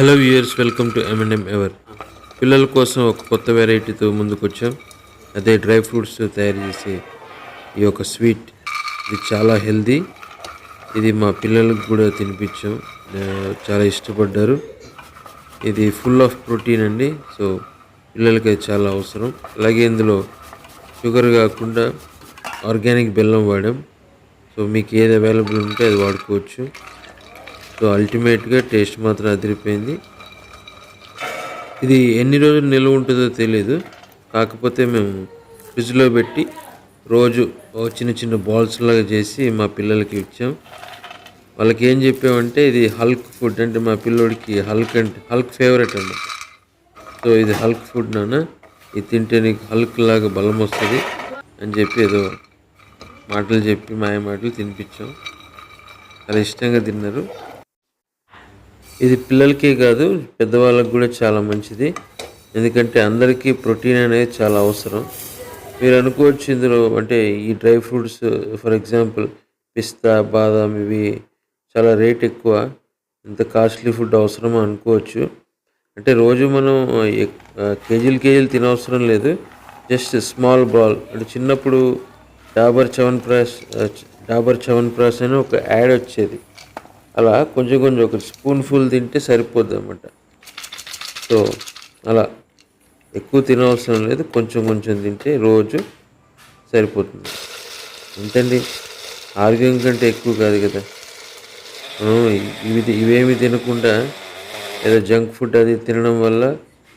Hello viewers welcome to M N M ever పిల్లల కోసం ఒక కొత్త వెరైటీతో ముందుకు వచ్చాం అదే డ్రై ఫ్రూట్స్ తయారు చేసే ఈ యొక్క స్వీట్. ఇది చాలా హెల్దీ. ఇది మా పిల్లలకు కూడా తినిపించాం. చాలా ఇష్టపడ్డారు. ఇది ఫుల్ ఆఫ్ ప్రోటీన్ అండి. సో పిల్లలకి అది చాలా అవసరం. అలాగే ఇందులో షుగర్ కాకుండా ఆర్గానిక్ బెల్లం వాడాం. సో మీకు ఏది అవైలబుల్ ఉంటే అది వాడుకోవచ్చు. సో అల్టిమేట్గా టేస్ట్ మాత్రం అదిరిపోయింది. ఇది ఎన్ని రోజులు నిల్వ ఉంటుందో తెలియదు కాకపోతే మేము ఫ్రిడ్జ్లో పెట్టి రోజు చిన్న చిన్న బాల్స్ లాగా చేసి మా పిల్లలకి ఇచ్చాం. వాళ్ళకి ఏం చెప్పామంటే ఇది హల్క్ ఫుడ్ అంటే మా పిల్లోడికి హల్క్ అంటే హల్క్ ఫేవరెట్ అన్నమాట సో ఇది హల్క్ ఫుడ్ నాన్న. ఇది తింటే నీకు హల్క్ లాగా బలం వస్తుంది అని చెప్పి ఏదో మాటలు చెప్పి మాయ మాటలు తినిపించాం. చాలా ఇష్టంగా తిన్నారు. ఇది పిల్లలకే కాదు పెద్దవాళ్ళకి కూడా చాలా మంచిది. ఎందుకంటే అందరికీ ప్రోటీన్ అనేది చాలా అవసరం. మీరు అనుకోవచ్చు ఇందులో అంటే ఈ డ్రై ఫ్రూట్స్ ఫర్ ఎగ్జాంపుల్ పిస్తా బాదాం ఇవి చాలా రేట్ ఎక్కువ. ఇంత కాస్ట్లీ ఫుడ్ అవసరమా అనుకోవచ్చు. అంటే రోజు మనం కేజీలు కేజీలు తినవసరం లేదు. Just small ball. అంటే చిన్నప్పుడు డాబర్ చవన్ ప్రాస్ డాబర్ చవన్ ప్రాస్ అని ఒక యాడ్ వచ్చేది. అలా కొంచెం కొంచెం ఒక స్పూన్ ఫుల్ తింటే సరిపోద్ది అనమాట సో అలా ఎక్కువ తినవసరం లేదు కొంచెం కొంచెం తింటే రోజు సరిపోతుంది. ఎంతండి ఆరోగ్యం కంటే ఎక్కువ కాదు కదా. మనం ఇవి ఇవేమి తినకుండా ఏదో జంక్ ఫుడ్ అది తినడం వల్ల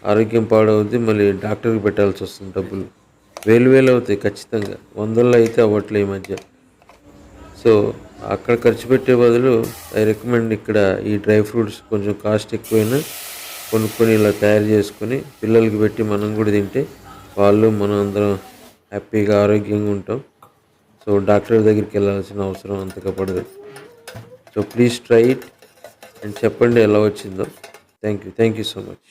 ఆరోగ్యం పాడవుద్ది మళ్ళీ డాక్టర్కి పెట్టాల్సి వస్తుంది డబ్బులు. వేలు వేలు అవుతాయి ఖచ్చితంగా. వందల్లో అయితే అవ్వట్లే ఈ మధ్య. సో అక్కడ ఖర్చు పెట్టే బదులు ఐ రికమెండ్ ఇక్కడ ఈ డ్రై ఫ్రూట్స్ కొంచెం కాస్ట్ ఎక్కువైనా కొనుక్కొని ఇలా తయారు చేసుకొని పిల్లలకి పెట్టి మనం కూడా తింటే వాళ్ళు మనం అందరం హ్యాపీగా ఆరోగ్యంగా ఉంటాం. సో డాక్టర్ దగ్గరికి వెళ్ళాల్సిన అవసరం అంతగా పడదు. So please try it and చెప్పండి ఎలా వచ్చిందో. Thank you thank you so much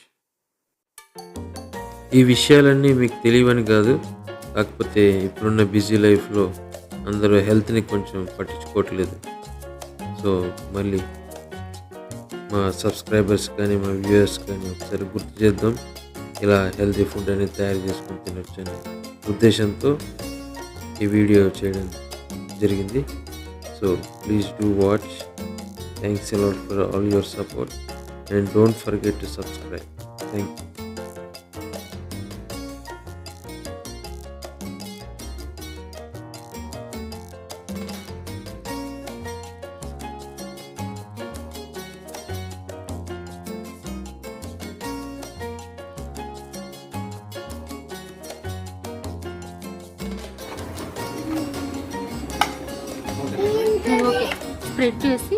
ఈ విషయాలన్నీ మీకు తెలియవని కాదు. కాకపోతే ఇప్పుడున్న బిజీ లైఫ్లో అందరూ హెల్త్ని కొంచెం పట్టించుకోవట్లేదు. సో మళ్ళీ మా సబ్స్క్రైబర్స్ కానీ మా వ్యూయర్స్ కానీ ఒకసారి గుర్తు చేద్దాం. ఇలా హెల్తీ ఫుడ్ అనేది తయారు చేసుకుని తినొచ్చు అనే ఉద్దేశంతో ఈ వీడియో చేయడం జరిగింది. So please do watch. Thanks a lot for all your support. And don't forget to subscribe. Thank you. Spread చేసి.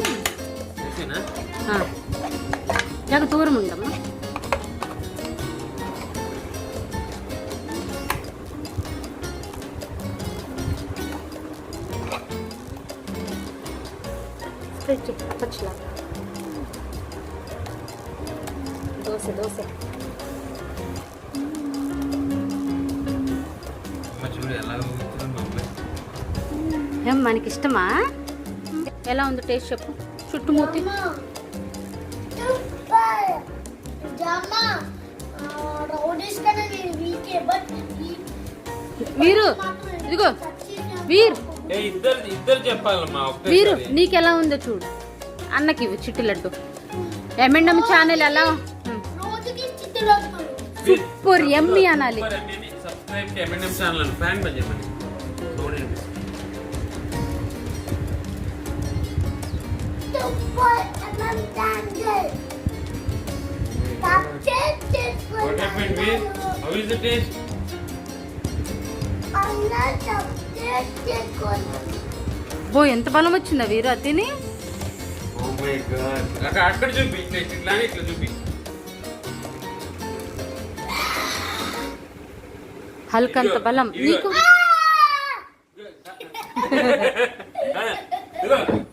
జగ దూరం ఉండమ్మా చేయి పచ్చిలా. దోశ దోశ. మనకి ఇష్టమా ఎలా ఉంది టేస్ట్ చెప్పు. చుట్టుమూతి రౌడీస్ కన్నా నేను వీకే బట్ వీరు ఇదిగో వీర్. వీరు నీకెలా ఉందో చూడు. అన్నకి ఇవ్వు చిట్టి లడ్డు. ఎమెండమ్ ఛానల్ ఎలా? సూపర్ ఎమ్మి అనాలి. సబ్స్క్రైబ్కి M N M channel fan happened we're how is the taste బో ఎంత బలం వచ్చిందా వీరు అది తిని ఓ మై గాడ్ అక్కడ చూపి ఇట్లా చూపి. హల్కంత బలం. నీకు?